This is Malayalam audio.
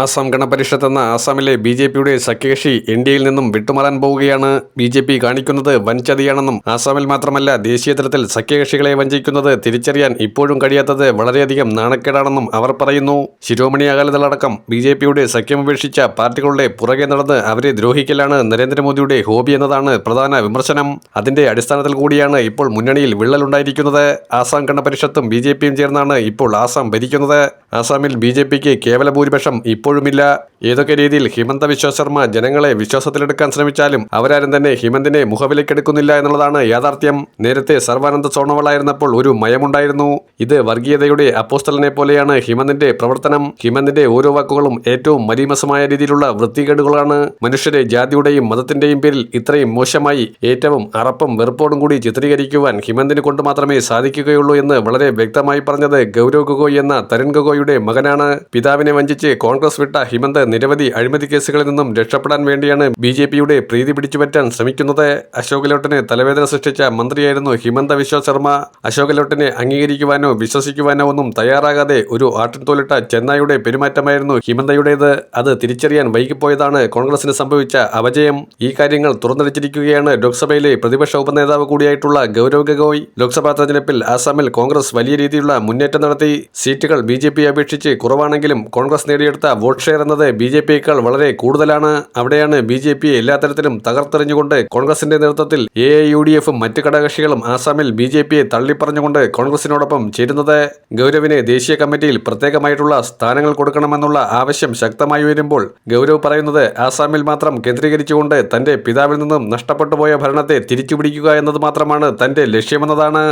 ആസാം ഗണപരിഷത്ത് എന്ന ആസാമിലെ ബി ജെ പിയുടെ സഖ്യകക്ഷി എയിൽ നിന്നും വിട്ടുമാറാൻ പോവുകയാണ് ബി ജെ പി കാണിക്കുന്നത് വൻചതിയാണെന്നും ആസാമിൽ മാത്രമല്ല ദേശീയ തലത്തിൽ സഖ്യകക്ഷികളെ വഞ്ചിക്കുന്നത് തിരിച്ചറിയാൻ ഇപ്പോഴും കഴിയാത്തത് വളരെയധികം നാണക്കേടാണെന്നും അവർ പറയുന്നു. ശിരോമണി അകാലിദളടക്കം ബി ജെ പിയുടെ സഖ്യമുപേക്ഷിച്ച പാർട്ടികളുടെ പുറകെ നടന്ന് അവരെ ദ്രോഹിക്കലാണ് നരേന്ദ്രമോദിയുടെ ഹോബി എന്നതാണ് പ്രധാന വിമർശനം. അതിന്റെ അടിസ്ഥാനത്തിൽ കൂടിയാണ് ഇപ്പോൾ മുന്നണിയിൽ വിള്ളലുണ്ടായിരിക്കുന്നത്. ആസാം ഗണപരിഷത്തും ബി ജെ പിയും ചേർന്നാണ് ഇപ്പോൾ ആസാം ഭരിക്കുന്നത്. ആസാമിൽ ബി ജെ പിക്ക് കേവല ഭൂരിപക്ഷം ഇപ്പോഴുമില്ല. ഏതൊക്കെ രീതിയിൽ ഹിമന്ത വിശ്വ ശർമ്മ ജനങ്ങളെ വിശ്വാസത്തിലെടുക്കാൻ ശ്രമിച്ചാലും അവരാരും തന്നെ ഹിമന്തിനെ മുഖവിലക്കെടുക്കുന്നില്ല എന്നുള്ളതാണ് യാഥാർത്ഥ്യം. നേരത്തെ സർവാനന്ദ സോണോവളായിരുന്നപ്പോൾ ഒരു മയമുണ്ടായിരുന്നു. ഇത് വർഗീയതയുടെ അപ്പോസ്റ്റലിനെ പോലെയാണ് ഹിമന്തിന്റെ പ്രവർത്തനം. ഹിമന്തിന്റെ ഓരോ വാക്കുകളും ഏറ്റവും മരീമസമായ രീതിയിലുള്ള വൃത്തികേടുകളാണ്. മനുഷ്യരെ ജാതിയുടെയും മതത്തിന്റെയും പേരിൽ ഇത്രയും മോശമായി ഏറ്റവും അറപ്പും വെറുപ്പോടും കൂടി ചിത്രീകരിക്കുവാൻ ഹിമന്തിന് കൊണ്ട് മാത്രമേ സാധിക്കുകയുള്ളൂ എന്ന് വളരെ വ്യക്തമായി പറഞ്ഞത് ഗൗരവ് ഗൊഗോയ് എന്ന തരുൺ ഗൊഗോയുടെ മകനാണ്. പിതാവിനെ വഞ്ചിച്ച് കോൺഗ്രസ് വിട്ട ഹിമന്ത് നിരവധി അഴിമതി കേസുകളിൽ നിന്നും രക്ഷപ്പെടാൻ വേണ്ടിയാണ് ബി ജെ പിയുടെ പ്രീതി പിടിച്ചുപറ്റാൻ ശ്രമിക്കുന്നത്. അശോക് ഗെലോട്ടിന് തലവേദന സൃഷ്ടിച്ച മന്ത്രിയായിരുന്നു ഹിമന്ത വിശ്വ ശർമ്മ. അശോക് ഗെലോട്ടിനെ അംഗീകരിക്കുവാനോ വിശ്വസിക്കുവാനോ ഒന്നും തയ്യാറാകാതെ ഒരു ആട്ടിൻതോലിട്ട ചെന്നായുടെ പെരുമാറ്റമായിരുന്നു ഹിമന്തയുടേത്. അത് തിരിച്ചറിയാൻ വൈകിപ്പോയതാണ് കോൺഗ്രസിന് സംഭവിച്ച അപജയം. ഈ കാര്യങ്ങൾ തുറന്നടിച്ചിരിക്കുകയാണ് ലോക്സഭയിലെ പ്രതിപക്ഷ ഉപനേതാവ് കൂടിയായിട്ടുള്ള ഗൗരവ് ഗഗോയ്. ലോക്സഭാ തെരഞ്ഞെടുപ്പിൽ ആസാമിൽ കോൺഗ്രസ് വലിയ രീതിയിലുള്ള മുന്നേറ്റം നടത്തി. സീറ്റുകൾ ബി അപേക്ഷിച്ച് കുറവാണെങ്കിലും കോൺഗ്രസ് നേടിയെടുത്ത വോട്ട് ഷെയർ എന്നത് ബി ജെ പിയേക്കാൾ വളരെ കൂടുതലാണ്. അവിടെയാണ് ബി ജെ പിയെ എല്ലാ തരത്തിലും തകർത്തെറിഞ്ഞുകൊണ്ട് കോൺഗ്രസിന്റെ നേതൃത്വത്തിൽ എ ഐ യു ഡി എഫും മറ്റ് ഘടകകക്ഷികളും ആസാമിൽ ബി ജെ പിയെ തള്ളിപ്പറഞ്ഞുകൊണ്ട് കോൺഗ്രസിനോടൊപ്പം ചേരുന്നത് ഗൗരവിനെ ദേശീയ കമ്മിറ്റിയിൽ പ്രത്യേകമായിട്ടുള്ള സ്ഥാനങ്ങൾ കൊടുക്കണമെന്നുള്ള ആവശ്യം ശക്തമായി വരുമ്പോൾ ഗൗരവ് പറയുന്നത് ആസാമിൽ മാത്രം കേന്ദ്രീകരിച്ചുകൊണ്ട് തന്റെ പിതാവിൽ നിന്നും നഷ്ടപ്പെട്ടുപോയ ഭരണത്തെ തിരിച്ചുപിടിക്കുക എന്നത് മാത്രമാണ് തന്റെ ലക്ഷ്യമെന്നതാണ്.